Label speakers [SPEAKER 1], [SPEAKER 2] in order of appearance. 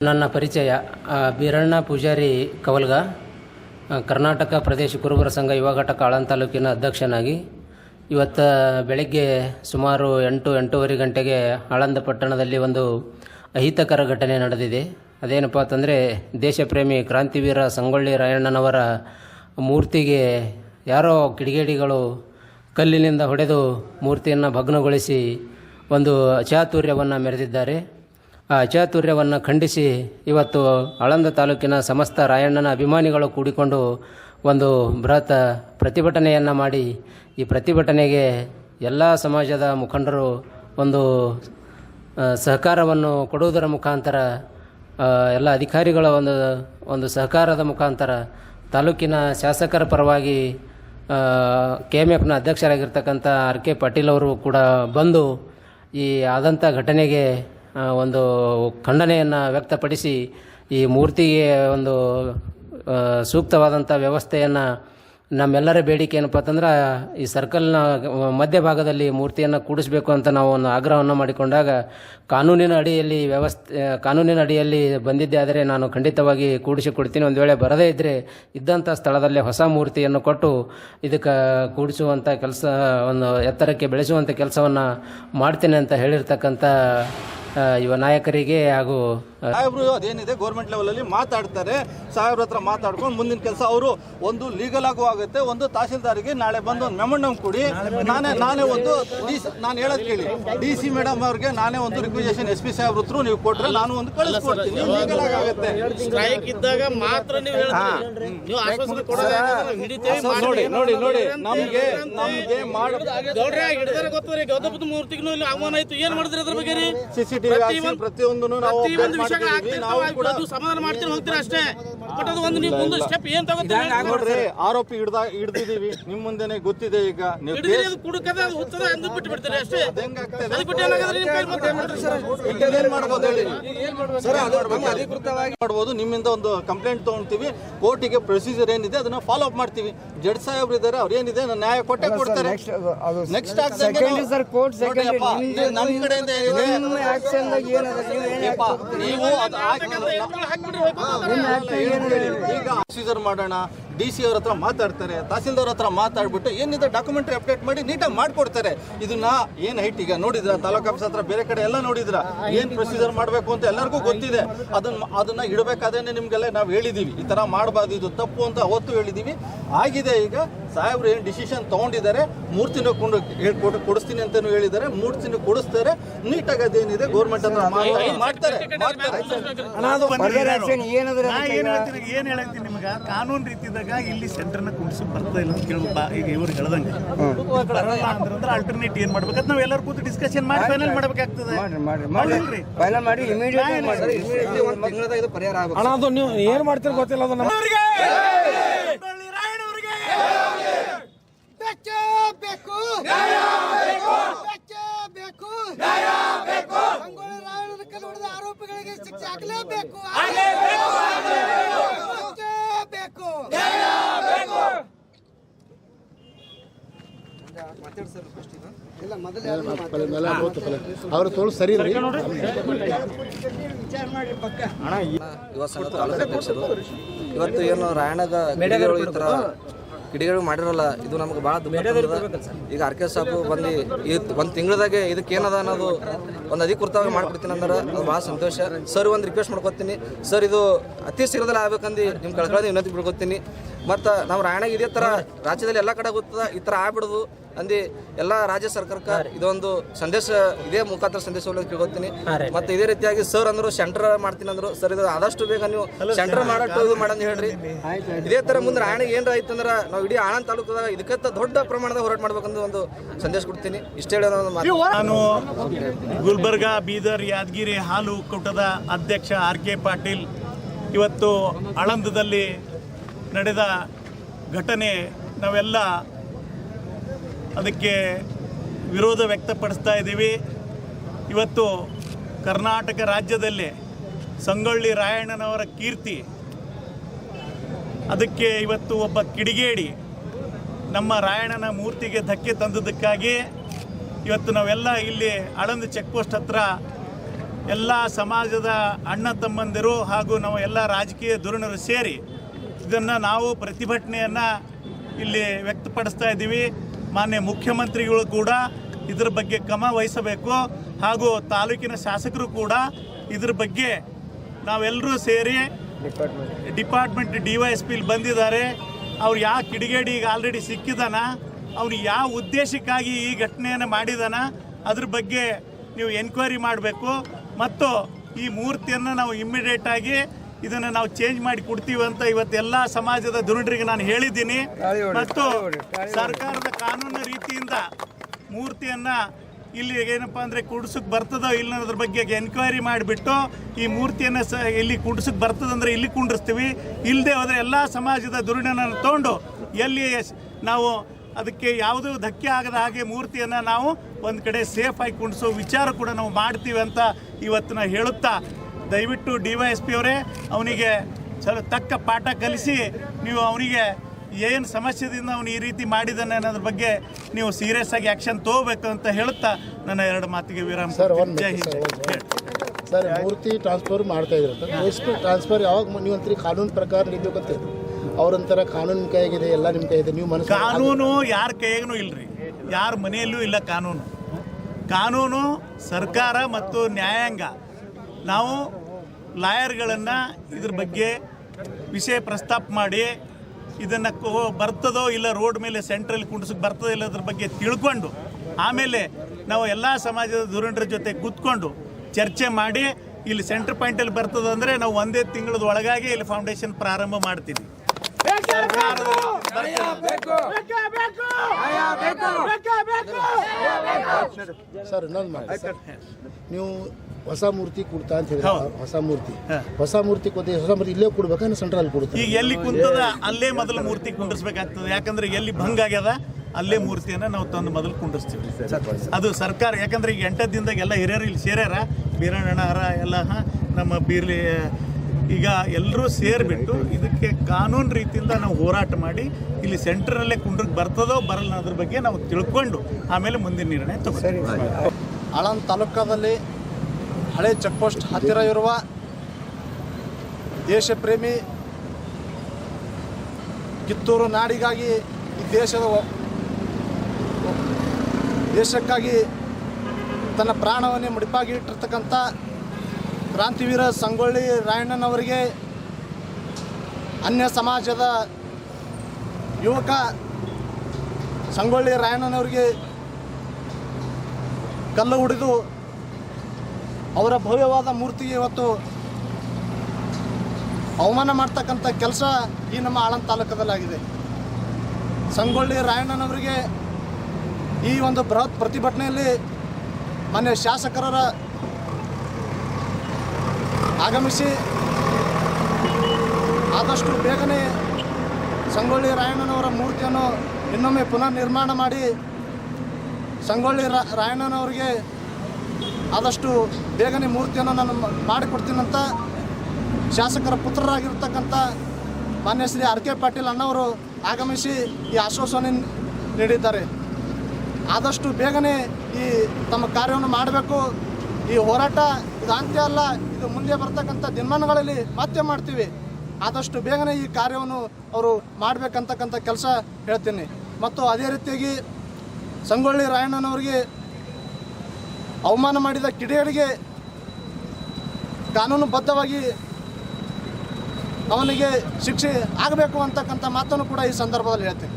[SPEAKER 1] ನನ್ನ ಪರಿಚಯ ಬೀರಣ್ಣ ಪೂಜಾರಿ ಕವಲ್ಗ ಕರ್ನಾಟಕ ಪ್ರದೇಶ ಕುರುಬರ ಸಂಘ ಯುವ ಘಟಕ ಆಳಂದ ತಾಲೂಕಿನ ಅಧ್ಯಕ್ಷನಾಗಿ. ಇವತ್ತು ಬೆಳಗ್ಗೆ ಸುಮಾರು ಎಂಟು, ಎಂಟೂವರೆ ಗಂಟೆಗೆ ಆಳಂದ ಪಟ್ಟಣದಲ್ಲಿ ಒಂದು ಅಹಿತಕರ ಘಟನೆ ನಡೆದಿದೆ. ಅದೇನಪ್ಪ ಅಂತಂದರೆ, ದೇಶಪ್ರೇಮಿ ಕ್ರಾಂತಿವೀರ ಸಂಗೊಳ್ಳಿ ರಾಯಣ್ಣನವರ ಮೂರ್ತಿಗೆ ಯಾರೋ ಕಿಡಿಗೇಡಿಗಳು ಕಲ್ಲಿನಿಂದ ಹೊಡೆದು ಮೂರ್ತಿಯನ್ನು ಭಗ್ನಗೊಳಿಸಿ ಒಂದು ಅಚಾತುರ್ಯವನ್ನು ಮೆರೆದಿದ್ದಾರೆ. ಅಚಾತುರ್ಯವನ್ನು ಖಂಡಿಸಿ ಇವತ್ತು ಆಳಂದ ತಾಲೂಕಿನ ಸಮಸ್ತ ರಾಯಣ್ಣನ ಅಭಿಮಾನಿಗಳು ಕೂಡಿಕೊಂಡು ಒಂದು ಬೃಹತ್ ಪ್ರತಿಭಟನೆಯನ್ನು ಮಾಡಿ ಈ ಪ್ರತಿಭಟನೆಗೆ ಎಲ್ಲ ಸಮಾಜದ ಮುಖಂಡರು ಒಂದು ಸಹಕಾರವನ್ನು ಕೊಡುವುದರ ಮುಖಾಂತರ ಆ, ಎಲ್ಲ ಅಧಿಕಾರಿಗಳ ಒಂದು ಒಂದು ಸಹಕಾರದ ಮುಖಾಂತರ ತಾಲೂಕಿನ ಶಾಸಕರ ಪರವಾಗಿ ಕೆ ಎಂ ಎಫ್ನ ಅಧ್ಯಕ್ಷರಾಗಿರ್ತಕ್ಕಂಥ ಆರ್ ಕೆ ಪಾಟೀಲ್ ಅವರು ಕೂಡ ಬಂದು ಈ ಆದಂಥ ಘಟನೆಗೆ ಆ, ಒಂದು ಖಂಡನೆಯನ್ನು ವ್ಯಕ್ತಪಡಿಸಿ ಈ ಮೂರ್ತಿಗೆ ಒಂದು ಸೂಕ್ತವಾದಂಥ ವ್ಯವಸ್ಥೆಯನ್ನು ನಮ್ಮೆಲ್ಲರ ಬೇಡಿಕೆ ಏನಪ್ಪ ಅಂತಂದ್ರೆ ಈ ಸರ್ಕಲ್ನ ಮಧ್ಯಭಾಗದಲ್ಲಿ ಮೂರ್ತಿಯನ್ನು ಕೂಡಿಸಬೇಕು ಅಂತ ನಾವು ಒಂದು ಆಗ್ರಹವನ್ನು ಮಾಡಿಕೊಂಡಾಗ ಕಾನೂನಿನ ಅಡಿಯಲ್ಲಿ ವ್ಯವಸ್ಥೆ, ಕಾನೂನಿನ ಅಡಿಯಲ್ಲಿ ಬಂದಿದ್ದೆ ಆದರೆ ನಾನು ಖಂಡಿತವಾಗಿ ಕೂಡಿಸಿ ಕೊಡ್ತೀನಿ. ಒಂದು ವೇಳೆ ಬರದೇ ಇದ್ದರೆ ಇದ್ದಂಥ ಸ್ಥಳದಲ್ಲೇ ಹೊಸ ಮೂರ್ತಿಯನ್ನು ಕೊಟ್ಟು ಇದಕ್ಕೆ ಕೂಡಿಸುವಂಥ ಕೆಲಸ, ಒಂದು ಎತ್ತರಕ್ಕೆ ಬೆಳೆಸುವಂಥ ಕೆಲಸವನ್ನು ಮಾಡ್ತೇನೆ ಅಂತ ಹೇಳಿರ್ತಕ್ಕಂಥ ಯುವ ನಾಯಕರಿಗೆ ಹಾಗೂ
[SPEAKER 2] ಸಾಹೇಬ್ರು ಅದೇನಿದೆ? ಗೌರ್ಮೆಂಟ್ ಲೆವೆಲ್ ಅಲ್ಲಿ ಮಾತಾಡ್ತಾರೆ. ಸಾಹೇಬ್ರ ಹತ್ರ ಮಾತಾಡ್ಕೊಂಡು ಮುಂದಿನ ಕೆಲಸ ಅವರು ಒಂದು ಲೀಗಲ್ ಆಗು ಆಗುತ್ತೆ ಒಂದು ತಹಸೀಲ್ದಾರಿಗೆ ನಾಳೆ ಬಂದು ಒಂದು ಮೆಮೊಂಡಮ್ ಕೊಡಿ. ನಾನೇ ನಾನೇ ಒಂದು ನಾನು ಹೇಳೋದು ಕೇಳಿ. ಡಿ ಸಿ ಮೇಡಮ್ ಅವ್ರಿಗೆ ನಾನೇ ಒಂದು ರಿಕ್ವಿಸೇಷನ್ ಎಸ್ ಪಿ ಸಾಹೇಬ್ರ ಹತ್ರ ನೀವು ಕೊಟ್ರೆ ನಾನು ಒಂದು ಕಳಿಸ್ಕೊಡ್ತೀನಿ. ಲೀಗಲ್ ಆಗುತ್ತೆ.
[SPEAKER 3] ಸ್ಟ್ರೈಕ್ ಇದ್ದಾಗ ಮಾತ್ರ ನೀವು
[SPEAKER 2] ನೋಡಿ ನೋಡಿ ನೋಡಿ. ನಮ್ಗೆ. ನಮ್ಗೆ
[SPEAKER 3] ಮೂರ್ತಿಗೂ ಇಲ್ಲಿ ಆಹ್ವಾನ ಆಯ್ತು. ಏನ್ ಮಾಡಿದ್ರಿ ಅದ್ರ ಬಗ್ಗೆ ಪ್ರತಿಯೊಂದು
[SPEAKER 2] ನಾವು
[SPEAKER 3] ಅದು ಸಮಾಧಾನ ಮಾಡ್ತೀರಿ ಹೋಗ್ತೀರಾ ಅಷ್ಟೇ. ಬಟ್ ಅದು ಒಂದು ನೀವು ಮುಂದೆ ಸ್ಟೆಪ್ ಏನ್ ತಗೋತೀರಿ
[SPEAKER 2] ಆರೋಪಿ ಹಿಡ್ದ ಹಿಡ್ದಿದೀವಿ ನಿಮ್ ಮುಂದೆನೆ ಗೊತ್ತಿದೆ ಈಗ. ನೀವು
[SPEAKER 3] ಹಿಡಿದ್ರಿ ಅದು ಕುಡುಕದ ಅದು ಹುಚ್ಚದ ಅಂದು ಬಿಟ್ಟು ಬಿಡ್ತೀರಿ ಅಷ್ಟೇ
[SPEAKER 2] ಹೆಂಗಾಗ್ತದೆ
[SPEAKER 3] ಅದಕ್ಕೆ ಬಿಟ್ಟು ಏನಾಗದ್ರಿ ನಿಮ್ ಕೈಲಿ ಮತ್ತೆ
[SPEAKER 2] ಏನ್ ಮಾಡ್ಬೋದು ಹೇಳಿ? ಮಾಡ್ಬೋದು? ನಿಮ್ಮಿಂದ ಒಂದು ಕಂಪ್ಲೇಂಟ್ ತಗೊಂತೀವಿ. ಕೋರ್ಟಿಗೆ ಪ್ರೊಸೀಜರ್ ಏನಿದೆ ಅದನ್ನ ಫಾಲೋ ಅಪ್ ಮಾಡ್ತೀವಿ. ಜಡ್ ಸಾಹೇಬ್ರು ಇದ್ದಾರೆ ಅವ್ರ ಏನಿದೆ ನ್ಯಾಯ ಕೊಟ್ಟೆ ಕೊಡ್ತಾರೆ. Next
[SPEAKER 4] second sir court second
[SPEAKER 2] ನಮ್ ಕಡೆಯಿಂದ ಏನಿದೆ
[SPEAKER 4] ಆಕ್ಷನ್ ಏನದ ನೀವು.
[SPEAKER 2] ಈಗ ಪ್ರೊಸೀಜರ್ ಮಾಡೋಣ ಡಿ ಸಿ ಅವ್ರ ಹತ್ರ ಮಾತಾಡ್ತಾರೆ ತಹಸೀಲ್ದಾರ್ ಹತ್ರ ಮಾತಾಡ್ಬಿಟ್ಟು ಏನಿದೆ ಡಾಕ್ಯುಮೆಂಟ್ರಿ ಅಪ್ಡೇಟ್ ಮಾಡಿ ನೀಟಾಗಿ ಮಾಡ್ಕೊಡ್ತಾರೆ. ಇದನ್ನ ಏನ್ ಹೈಟ್ ಈಗ ನೋಡಿದ್ರ? ತಾಲೂಕ್ ಆಫೀಸ್ ಹತ್ರ ಬೇರೆ ಕಡೆ ಎಲ್ಲ ನೋಡಿದ್ರ? ಏನ್ ಪ್ರೊಸೀಜರ್ ಮಾಡಬೇಕು ಅಂತ ಎಲ್ಲರಿಗೂ ಗೊತ್ತಿದೆ. ಅದನ್ನ ಅದನ್ನ ಇಡಬೇಕಾದ್ರೆ ನಿಮ್ಗೆಲ್ಲ ನಾವು ಹೇಳಿದೀವಿ. ಈ ತರ ಮಾಡಬಾರ್ದು ಇದು ತಪ್ಪು ಅಂತ ಅವತ್ತು ಹೇಳಿದೀವಿ. ಆಗಿದೆ ಈಗ ಸಾಹೇಬ್ರು ಏನು ಡಿಸಿಷನ್ ತಗೊಂಡಿದ್ದಾರೆ ಮೂರ್ತಿನ ಕೊಂಡು ಹೇಳ್ಕೊಟ್ಟು ಕೊಡಿಸ್ತೀನಿ ಅಂತಾನು ಹೇಳಿದ್ದಾರೆ ಮೂರ್ತಿನ ಕೊಡಿಸ್ತಾರೆ ನೀಟಾಗಿ ಅದೇನಿದೆ ಗೌರ್ಮೆಂಟ್ ಹತ್ರ ಮಾತಾಡಿ ಮಾಡ್ತಾರೆ.
[SPEAKER 5] ಏನ್ ಹೇಳ್ತೀನಿ ನಿಮ್ಗ? ಕಾನೂನು ರೀತಿದಾಗ ಇಲ್ಲಿ ಸೆಂಟರ್ನ ಕುಡಿಸಿ ಬರ್ತಾ ಇಲ್ಲ ಅಂತ ಈಗ ಇವ್ರು ಹೇಳ್ದಂಗೆ. ಅಂದ್ರೆ ಅಲ್ಟರ್ನೇಟ್ ಏನ್ ಮಾಡ್ಬೇಕಂತ ನಾವ್ ಎಲ್ಲರೂ ಕೂತು ಡಿಸ್ಕಷನ್ ಮಾಡಿ ಫೈನಲ್ ಮಾಡ್ಬೇಕಾಗ್ತದೆ.
[SPEAKER 4] ಫೈನಲ್ ಮಾಡಿ ಇಮಿಡಿಯೇಟ್ ಪರಿಹಾರ
[SPEAKER 6] ಅದು ನೀವು ಏನ್ ಮಾಡ್ತೀರ ಗೊತ್ತಿಲ್ಲ ಅದು ನಮ್ಮ
[SPEAKER 7] ಆರೋಪಿಗಳಿಗೆ ಶಿಕ್ಷೆ ಆಗಲೇಬೇಕು ಬೇಕು
[SPEAKER 6] ಅವ್ರು ತೋಳು ಸರಿ ರೀ
[SPEAKER 8] ಇವತ್ತು ಏನು ರಾಯಣದ ಈ ಥರ ಕಿಡಿಗಳು ಮಾಡಿರಲ್ಲ ಇದು ನಮ್ಗೆ ಭಾಳ ದುಃಖ ತಂದದ. ಈಗ ಆರ್ ಕೆ ಸಾಬು ಬಂದು ಈ ಒಂದು ತಿಂಗಳದಾಗೆ ಇದಕ್ಕೆ ಏನದ ಅನ್ನೋದು ಒಂದು ಅಧಿಕೃತವಾಗಿ ಮಾಡ್ಕೊಡ್ತೀನಿ ಅಂದ್ರೆ ಅದು ಭಾಳ ಸಂತೋಷ. ಸರ್ ಒಂದು ರಿಕ್ವೆಸ್ಟ್ ಮಾಡ್ಕೊತೀನಿ ಸರ್ ಇದು ಅತಿ ಶೀಘ್ರದಲ್ಲಿ ಆಗ್ಬೇಕಂದು ನಿಮ್ಮ ಕಳ್ಕೊಳ್ಳೋದು ವಿನಂತಿ ಬಿಡ್ಕೊತೀನಿ ಮತ್ತು ನಾವು ರಾಯಣ ಇದೇ ಥರ ರಾಜ್ಯದಲ್ಲಿ ಎಲ್ಲ ಕಡೆ ಗೊತ್ತದ ಈ ಥರ ಆಗ್ಬಿಡೋದು. ಅಂದು ಎಲ್ಲ ರಾಜ್ಯ ಸರ್ಕಾರಕ್ಕೆ ಇದೊಂದು ಸಂದೇಶ ಇದೇ ಮುಖಾಂತರ ಸಂದೇಶ ಕೇಳ್ಕೊತೀನಿ ಮತ್ತೆ ಇದೇ ರೀತಿಯಾಗಿ ಸರ್ ಅಂದ್ರು ಸೆಂಟರ್ ಮಾಡ್ತೀನಿ ಅಂದ್ರು ಸರ್ ಇದು ಆದಷ್ಟು ಬೇಗ ನೀವು ಸೆಂಟರ್ ಮಾಡಟ್ಟು ಇದು ಮಾಡಂತ ಹೇಳ್ರಿ. ಇದೇ ತರ ಮುಂದೆ ರಾಯಣಿಗೆ ಆಯ್ತು ಅಂದ್ರೆ ನಾವು ಇಡೀ ಆನಂದ್ ತಾಲೂಕದಾಗ ಇದಕ್ಕಿಂತ ದೊಡ್ಡ ಪ್ರಮಾಣದ ಹೋರಾಟ ಮಾಡ್ಬೇಕಂತ ಒಂದು ಸಂದೇಶ ಕೊಡ್ತೀನಿ. ಇಷ್ಟ ಹೇಳೋ ಒಂದು
[SPEAKER 5] ನಾನು ಗುಲ್ಬರ್ಗ ಬೀದರ್ ಯಾದಗಿರಿ ಹಾಲು ಒಕ್ಕೂಟದ ಅಧ್ಯಕ್ಷ ಆರ್ ಕೆ ಪಾಟೀಲ್ ಇವತ್ತು ಆಳಂದದಲ್ಲಿ ನಡೆದ ಘಟನೆ ನಾವೆಲ್ಲ ಅದಕ್ಕೆ ವಿರೋಧ ವ್ಯಕ್ತಪಡಿಸ್ತಾ ಇದ್ದೀವಿ. ಇವತ್ತು ಕರ್ನಾಟಕ ರಾಜ್ಯದಲ್ಲಿ ಸಂಗೊಳ್ಳಿ ರಾಯಣ್ಣನವರ ಕೀರ್ತಿ, ಅದಕ್ಕೆ ಇವತ್ತು ಒಬ್ಬ ಕಿಡಿಗೇಡಿ ನಮ್ಮ ರಾಯಣ್ಣನ ಮೂರ್ತಿಗೆ ಧಕ್ಕೆ ತಂದದಕ್ಕಾಗಿ ಇವತ್ತು ನಾವೆಲ್ಲ ಇಲ್ಲಿ ಆಳಂದ ಚೆಕ್ ಪೋಸ್ಟ್ ಹತ್ರ ಎಲ್ಲ ಸಮಾಜದ ಅಣ್ಣ ತಮ್ಮಂದಿರು ಹಾಗೂ ನಾವು ಎಲ್ಲ ರಾಜಕೀಯ ಧುರಣರು ಸೇರಿ ಇದನ್ನು ನಾವು ಪ್ರತಿಭಟನೆಯನ್ನು ಇಲ್ಲಿ ವ್ಯಕ್ತಪಡಿಸ್ತಾ ಇದ್ದೀವಿ. ಮಾನ್ಯ ಮುಖ್ಯಮಂತ್ರಿಗಳು ಕೂಡ ಇದ್ರ ಬಗ್ಗೆ ಕ್ರಮ ವಹಿಸಬೇಕು. ಹಾಗೂ ತಾಲೂಕಿನ ಶಾಸಕರು ಕೂಡ ಇದ್ರ ಬಗ್ಗೆ ನಾವೆಲ್ಲರೂ ಸೇರಿ ಡಿಪಾರ್ಟ್ಮೆಂಟ್ ಡಿ ವೈ ಎಸ್ ಪಿಲಿ ಬಂದಿದ್ದಾರೆ. ಅವ್ರು ಯಾವ ಕಿಡಿಗೇಡಿ ಈಗ ಆಲ್ರೆಡಿ ಸಿಕ್ಕಿದಾನ, ಅವ್ನು ಯಾವ ಉದ್ದೇಶಕ್ಕಾಗಿ ಈ ಘಟನೆಯನ್ನು ಮಾಡಿದಾನ, ಅದ್ರ ಬಗ್ಗೆ ನೀವು ಎನ್ಕ್ವೈರಿ ಮಾಡಬೇಕು. ಮತ್ತು ಈ ಮೂರ್ತಿಯನ್ನು ನಾವು ಇಮ್ಮಿಡಿಯೇಟ್ ಆಗಿ ಇದನ್ನು ನಾವು ಚೇಂಜ್ ಮಾಡಿ ಕೊಡ್ತೀವಿ ಅಂತ ಇವತ್ತೆಲ್ಲ ಸಮಾಜದ ದುರುಡರಿಗೆ ನಾನು ಹೇಳಿದ್ದೀನಿ. ಮತ್ತು ಸರ್ಕಾರದ ಕಾನೂನು ರೀತಿಯಿಂದ ಮೂರ್ತಿಯನ್ನು ಇಲ್ಲಿ ಏನಪ್ಪ ಅಂದರೆ ಕುಡ್ಸಕ್ಕೆ ಬರ್ತದೋ ಇಲ್ಲ ಅನ್ನೋದ್ರ ಬಗ್ಗೆ ಎನ್ಕ್ವೈರಿ ಮಾಡಿಬಿಟ್ಟು ಈ ಮೂರ್ತಿಯನ್ನು ಸ ಇಲ್ಲಿ ಕುಡ್ಸಕ್ಕೆ ಬರ್ತದಂದ್ರೆ ಇಲ್ಲಿ ಕುಂಡ್ರಿಸ್ತೀವಿ. ಇಲ್ಲದೆ ಹೋದರೆ ಎಲ್ಲ ಸಮಾಜದ ದುರುಡನನ್ನು ತೊಗೊಂಡು ಎಲ್ಲಿ ನಾವು ಅದಕ್ಕೆ ಯಾವುದೂ ಧಕ್ಕೆ ಆಗದ ಹಾಗೆ ಮೂರ್ತಿಯನ್ನು ನಾವು ಒಂದು ಕಡೆ ಸೇಫಾಗಿ ಕುಂಡಿಸೋ ವಿಚಾರ ಕೂಡ ನಾವು ಮಾಡ್ತೀವಿ ಅಂತ ಇವತ್ತು ನಾವು ಹೇಳುತ್ತಾ ದಯವಿಟ್ಟು ಡಿ ವೈ ಎಸ್ ಪಿ ಅವರೇ ಅವನಿಗೆ ಸ್ವಲ್ಪ ತಕ್ಕ ಪಾಠ ಕಲಿಸಿ ನೀವು ಅವನಿಗೆ ಏನು ಸಮಸ್ಯೆದಿಂದ ಅವನು ಈ ರೀತಿ ಮಾಡಿದ್ದಾನೆ ಅನ್ನೋದ್ರ ಬಗ್ಗೆ ನೀವು ಸೀರಿಯಸ್ ಆಗಿ ಆ್ಯಕ್ಷನ್ ತಗೋಬೇಕು ಅಂತ ಹೇಳುತ್ತಾ ನನ್ನ ಎರಡು ಮಾತಿಗೆ ವಿರಾಮ
[SPEAKER 6] sir
[SPEAKER 5] Jai Hind
[SPEAKER 6] sir sir Murthy transfer ಮಾಡ್ತಾ ಇದ್ರು. ಎಷ್ಟು ಟ್ರಾನ್ಸ್ಫರ್ ಯಾವಾಗ ನೀವು ಒಂಥರ ಕಾನೂನು ಪ್ರಕಾರ ನಡಿಬೇಕಂತ ಅವ್ರಂತರ ಕಾನೂನು ಕೈಗಿದೆ ಕೈಯಾಗಿದೆ ಎಲ್ಲ ನಿಮ್ಮ ಕೈ ಇದೆ ನೀವು ಮನಸ್ಸು
[SPEAKER 5] ಕಾನೂನು ಯಾರ ಕೈಗೂ ಇಲ್ರಿ. ಯಾರ ಮನೆಯಲ್ಲೂ ಇಲ್ಲ ಕಾನೂನು. ಕಾನೂನು ಸರ್ಕಾರ ಮತ್ತು ನ್ಯಾಯಾಂಗ. ನಾವು ಲಾಯರ್ಗಳನ್ನು ಇದ್ರ ಬಗ್ಗೆ ವಿಷಯ ಪ್ರಸ್ತಾಪ ಮಾಡಿ ಇದನ್ನು ಬರ್ತದೋ ಇಲ್ಲ ರೋಡ್ ಮೇಲೆ ಸೆಂಟ್ರಲ್ಲಿ ಕುಂಡ್ಸಕ್ಕೆ ಬರ್ತದೋ ಇಲ್ಲ ಅದ್ರ ಬಗ್ಗೆ ತಿಳ್ಕೊಂಡು ಆಮೇಲೆ ನಾವು ಎಲ್ಲ ಸಮಾಜದ ಧುರೀಣರ ಜೊತೆ ಕೂತ್ಕೊಂಡು ಚರ್ಚೆ ಮಾಡಿ ಇಲ್ಲಿ ಸೆಂಟ್ರ್ ಪಾಯಿಂಟಲ್ಲಿ ಬರ್ತದೆ ಅಂದರೆ ನಾವು ಒಂದೇ ತಿಂಗಳದ ಒಳಗಾಗಿ ಇಲ್ಲಿ ಫೌಂಡೇಶನ್ ಪ್ರಾರಂಭ ಮಾಡ್ತೀವಿ.
[SPEAKER 6] ಸರ್ ಇನ್ನೊಂದು ಮಾಡಿ ನೀವು ಹೊಸ ಮೂರ್ತಿ ಕೊಡ್ತಾ ಅಂತ ಹೇಳಿದ್ರೆ
[SPEAKER 5] ಹೌದು.
[SPEAKER 6] ಹೊಸ ಮೂರ್ತಿ. ಹೊಸ ಮೂರ್ತಿ ಕೊಡ್ತೀವಿ ಹೊಸ ಮೂರ್ತಿ ಇಲ್ಲೇ ಕೊಡ್ಬೇಕಾ ಸೆಂಟ್ರಲ್ ಕೊಡ್ತಾರೆ
[SPEAKER 5] ಈಗ ಎಲ್ಲಿ ಕುಂತದ ಅಲ್ಲೇ ಮೊದಲು ಮೂರ್ತಿ ಕುಂಡಿಸ್ಬೇಕಾಗ್ತದೆ ಯಾಕಂದ್ರೆ ಎಲ್ಲಿ ಭಂಗ ಆಗ್ಯದ ಅಲ್ಲೇ ಮೂರ್ತಿಯನ್ನ ನಾವು ತಂದು ಮೊದಲು ಕುಂಡಿಸ್ತೀವಿ ಅದು ಸರ್ಕಾರ ಯಾಕಂದ್ರೆ ಈಗ ಎಂಟು ದಿನದಾಗ ಎಲ್ಲ ಹಿರಿಯರು ಇಲ್ಲಿ ಸೇರ್ಯಾರ. ಬೀರಣ್ಣಹರ ಎಲ್ಲ ನಮ್ಮ ಬೀರ್ಲಿ ಈಗ ಎಲ್ಲರೂ ಸೇರಿಬಿಟ್ಟು ಇದಕ್ಕೆ ಕಾನೂನು ರೀತಿಯಿಂದ ನಾವು ಹೋರಾಟ ಮಾಡಿ ಇಲ್ಲಿ ಸೆಂಟ್ರಲ್ಲೇ ಕುಂಡ್ರಿಗೆ ಬರ್ತದೋ ಬರಲ್ಲ ಅದ್ರ ಬಗ್ಗೆ ನಾವು ತಿಳ್ಕೊಂಡು ಆಮೇಲೆ ಮುಂದಿನ ನಿರ್ಣಯ ತಗೋತೀವಿ.
[SPEAKER 9] ಆಳಂದ್ ತಾಲೂಕಾದಲ್ಲಿ ಹಳೆ ಚೆಕ್ ಪೋಸ್ಟ್ ಹತ್ತಿರ ಇರುವ ದೇಶ ಪ್ರೇಮಿ ಕಿತ್ತೂರು ನಾಡಿಗಾಗಿ ಈ ದೇಶದ ದೇಶಕ್ಕಾಗಿ ತನ್ನ ಪ್ರಾಣವನ್ನೇ ಮುಡಿಪಾಗಿ ಇಟ್ಟಿರ್ತಕ್ಕಂಥ ಕ್ರಾಂತಿವೀರ ಸಂಗೊಳ್ಳಿ ರಾಯಣ್ಣನವರಿಗೆ ಅನ್ಯ ಸಮಾಜದ ಯುವಕ ಸಂಗೊಳ್ಳಿ ರಾಯಣ್ಣನವರಿಗೆ ಕಲ್ಲು ಹೊಡೆದು ಅವರ ಭವ್ಯವಾದ ಮೂರ್ತಿಗೆ ಇವತ್ತು ಅವಮಾನ ಮಾಡ್ತಕ್ಕಂಥ ಕೆಲಸ ಈ ನಮ್ಮ ಆಳಂದ ತಾಲೂಕದಲ್ಲಾಗಿದೆ. ಸಂಗೊಳ್ಳಿ ರಾಯಣ್ಣನವರಿಗೆ ಈ ಒಂದು ಬೃಹತ್ ಪ್ರತಿಭಟನೆಯಲ್ಲಿ ಮಾನ್ಯ ಶಾಸಕರ ಆಗಮಿಸಿ ಆದಷ್ಟು ಬೇಗನೆ ಸಂಗೊಳ್ಳಿ ರಾಯಣ್ಣನವರ ಮೂರ್ತಿಯನ್ನು ಇನ್ನೊಮ್ಮೆ ಪುನರ್ ನಿರ್ಮಾಣ ಮಾಡಿ ಸಂಗೊಳ್ಳಿ ರಾಯಣ್ಣನವರಿಗೆ ಆದಷ್ಟು ಬೇಗನೆ ಮೂರ್ತಿಯನ್ನು ನಾನು ಮಾಡಿಕೊಡ್ತೀನಂತ ಶಾಸಕರ ಪುತ್ರರಾಗಿರ್ತಕ್ಕಂಥ ಮಾನ್ಯ ಶ್ರೀ ಆರ್ ಕೆ ಪಾಟೀಲ್ ಅಣ್ಣವರು ಆಗಮಿಸಿ ಈ ಆಶ್ವಾಸನೆ ನೀಡಿದ್ದಾರೆ. ಆದಷ್ಟು ಬೇಗನೆ ಈ ತಮ್ಮ ಕಾರ್ಯವನ್ನು ಮಾಡಬೇಕು. ಈ ಹೋರಾಟ ಇದು ಅಂತ್ಯ ಅಲ್ಲ, ಇದು ಮುಂದೆ ಬರ್ತಕ್ಕಂಥ ದಿನಮಾನಗಳಲ್ಲಿ ಮತ್ತೆ ಮಾಡ್ತೀವಿ. ಆದಷ್ಟು ಬೇಗನೆ ಈ ಕಾರ್ಯವನ್ನು ಅವರು ಮಾಡಬೇಕಂತಕ್ಕಂಥ ಕೆಲಸ ಹೇಳ್ತೀನಿ. ಮತ್ತು ಅದೇ ರೀತಿಯಾಗಿ ಸಂಗೊಳ್ಳಿ ರಾಯಣ್ಣನವರಿಗೆ ಅವಮಾನ ಮಾಡಿದ ಕಿಡಿಗಳಿಗೆ ಕಾನೂನುಬದ್ಧವಾಗಿ ಅವನಿಗೆ ಶಿಕ್ಷೆ ಆಗಬೇಕು ಅಂತಕ್ಕಂಥ ಮಾತನ್ನು ಕೂಡ ಈ ಸಂದರ್ಭದಲ್ಲಿ ಹೇಳ್ತೀನಿ.